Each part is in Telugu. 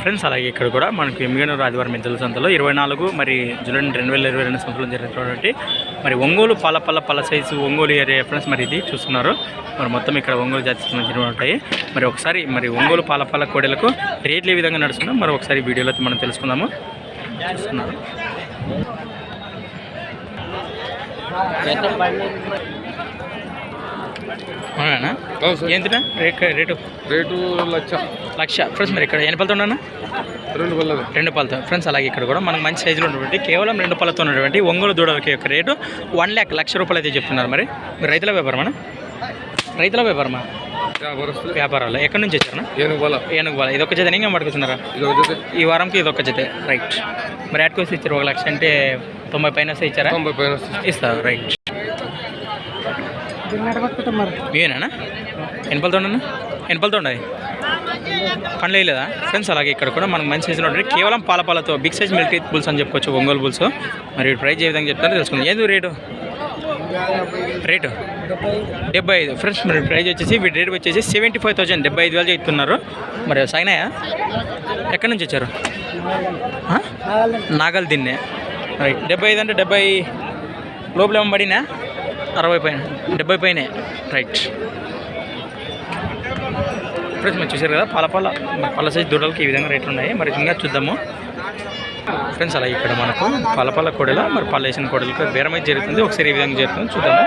ఫ్రెండ్స్ అలాగే ఇక్కడ కూడా మనకి ఎమ్మిగనూరు ఆదివారం ఎద్దుల సంతలో ఇరవై నాలుగు మరి జూలై రెండు వేల ఇరవై రెండు సంతలో జరిగినటువంటి మరి ఒంగోలు పల పల పల సైజు ఒంగోలు ఏరియా ఫ్రెండ్స్ మరి ఇది చూస్తున్నారు. మరి మొత్తం ఇక్కడ ఒంగోలు జాతికి ఉంటాయి. మరి ఒకసారి మరి ఒంగోలు పాల పాల కోడెలకు రేట్లు ఏ విధంగా నడుస్తున్నాం మరి ఒకసారి వీడియోలో అయితే మనం తెలుసుకుందాము. చూస్తున్నారు. అవునా? ఏంటినా rate rate? Rate lakh. Lakh. Friends మరి ఇక్కడ ఎన్ని పళ్ళతో ఉన్నా రెండు పల్లెలు రెండు పళ్ళతో. ఫ్రెండ్స్ అలాగే ఇక్కడ కూడా మనకు మంచి సైజులో ఉన్నటువంటి కేవలం రెండు పళ్ళతో ఉన్నటువంటి ఒంగోలు దూడలకి యొక్క రేటు వన్ ల్యాక్ లక్ష రూపాయలు అయితే చెప్తున్నారు మరి. మీరు రైతుల వ్యాపారమా? రైతుల వ్యాపారమా? వ్యాపారాలు. ఎక్కడి నుంచి వచ్చారా ఏనుగు పల్ల ఏనుగు వాళ్ళ ఇది ఒక జత ఇంకా ఇది ఒక ఈ వారంకి ఇది ఒక జత. రైట్ మరి యాడ్కోసి ఇచ్చారు ఒక లక్ష అంటే తొంభై పైన ఇచ్చారా? తొంభై పైన. ఇస్తారు. రైట్ మీరేనా ఎనపలతో ఉన్నా ఎనపలతో ఉండదు పండ్లు వేయలేదా? ఫ్రెండ్స్ అలాగే ఇక్కడ కూడా మనకు మంచి సైజులో ఉంటుంది. కేవలం పాల పాలతో బిగ్ సైజ్ మిల్క్ బుల్స్ అని చెప్పుకోవచ్చు ఒంగోలు బుల్స్ మరి ప్రైస్ ఏ విధంగా చెప్తారో తెలుసుకుందాం. ఏదో రేటు? రేటు? డెబ్బై ఐదు. ఫ్రెండ్స్ మరి ప్రైజ్ వచ్చేసి వీటి రేట్ వచ్చేసి సెవెంటీ ఫైవ్ థౌసండ్ డెబ్బై ఐదు వేలు చెప్తున్నారు. మరి సైనాయా ఎక్కడి నుంచి వచ్చారు? నాగల్ దిన్నే రైట్ డెబ్బై ఐదు అంటే డెబ్బై లోపల ఏమో పడినా? అరవై పైన డెబ్బై పైనే. రైట్ ఫ్రెండ్స్ మీరు చూసారు కదా పాల పాల పళ్ళ సైజ్ దూడలకి ఈ విధంగా రేట్లు ఉన్నాయి. మరి ఇంకా చూద్దాము. ఫ్రెండ్స్ అలాగే ఇక్కడ మనకు పాల పాల కోడెల మరి పళ్ళు వేసిన కోడలకు బేరం అయితే జరుగుతుంది. ఒకసారి ఈ విధంగా జరుగుతుంది చూద్దాము.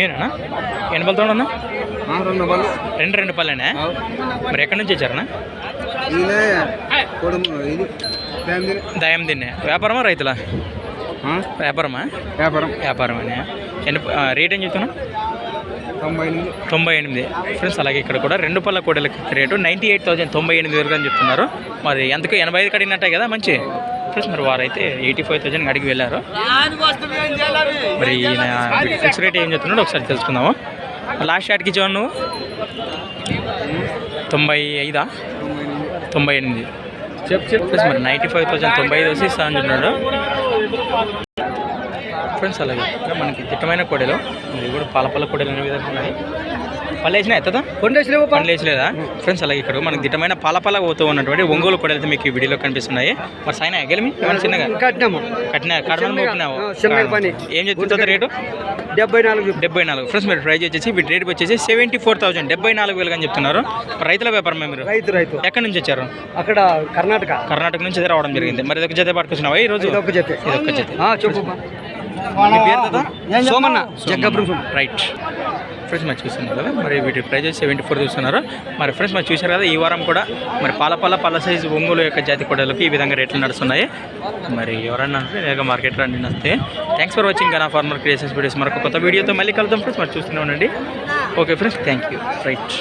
ఏనా ఎన్ని పళ్ళతో ఉన్నా? ఆ, రెండు రెండు రెండు పళ్ళేనా మరి ఎక్కడి నుంచి వచ్చారనా దయం తిన్నే వ్యాపారమా రైతులా? వ్యాపారమా? వ్యాపారం. వ్యాపారమనే? ఎన్ని ఆ, రేట్ ఏం చెప్తున్నా తొంభై ఎనిమిది. తొంభై ఎనిమిది. ఫ్రెండ్స్ అలాగే ఇక్కడ కూడా రెండు పళ్ళ కోడలకి రేటు నైంటీ ఎయిట్ థౌసండ్ తొంభై ఎనిమిది వరకు అని చెప్తున్నారు. మరి ఎంతకు ఎనభై ఐదు కడిగినట్టే కదా మంచి. ఫ్రెండ్స్ మరి వారైతే ఎయిటీ ఫైవ్ థౌసండ్ అడిగి వెళ్ళారు. మరి ఈయన ఫిక్స్ రేట్ ఏం చెప్తున్నాడో ఒకసారి తెలుసుకుందాము. లాస్ట్ షాట్కి ఇచ్చావు నువ్వు? తొంభై ఐదా? తొంభై ఎనిమిది. చెప్పు చెప్పు. మరి నైంటీ ఫైవ్ థౌసండ్ తొంభై ఐదు వచ్చి ఇస్తా అంటున్నాడు ఫ్రెండ్స్ అలాగే. మనకి దిట్టమైన కొడలు. ఇది కూడా పాల పాల కోడెలు అనే విధంగా ఉన్నాయి. పళ్ళు వేసినా ఎత్తదా? కొండేశ్వర పళ్ళు వేసలేదా ఫ్రెండ్స్ అలాగే ఇక్కడ మనకి దిట్టమైన పాల పాల పోతూ ఉన్నటువంటి ఒంగోలు కోడలు అయితే మీకు ఈ వీడియోలో కనిపిస్తున్నాయి. మరి సైనా ఎగలిమి? ఏమైనా చిన్నగా? కట్టినాము. కట్టినా? కడమని పని. ఏం చెప్తుంటుంది రేటు? డెబ్బై నాలుగు డెబ్బై నాలుగు ఫ్రెండ్స్ మీరు ప్రైజ్ వచ్చేసి వీటి రేట్ వచ్చేసి సెవెంటీ ఫోర్ థౌసండ్ డెబ్బై నాలుగు వేలు అని చెప్తున్నారు. రైతుల వ్యాపారమే మీరు? రైతు రైతు. ఎక్కడి నుంచి వచ్చారు? అక్కడ కర్ణాటక. కర్ణాటక నుంచి రావడం జరిగింది. మరి ఇదొక జత పట్టుకొచ్చినావా ఈ రోజు? ఇదొక జత. చెప్పు కదా సోమన్న. జగ్గాపురం రైట్ ఫ్రెండ్స్ మరి చూస్తున్నారు కదా. మరి వీటి ప్రైజ్ సెవెంటీ ఫోర్ చూస్తున్నారు. మరి ఫ్రెండ్స్ మరి చూశారు కదా ఈ వారం కూడా మరి పాల పాల పాల సైజు ఒంగోలు యొక్క జాతి కొడలకు ఈ విధంగా రేట్లు నడుస్తున్నాయి. మరి ఎవరన్నా అంటే వేగ మార్కెట్లో అన్ని నస్తే. థ్యాంక్స్ ఫర్ వాచింగ్ నా ఫార్మర్ క్రియేషన్స్ వీడియోస్ మరొక కొత్త వీడియోతో మళ్ళీ కలుద్దాం ఫ్రెండ్స్ మరి చూస్తూనే ఉండండి. Okay friends thank you right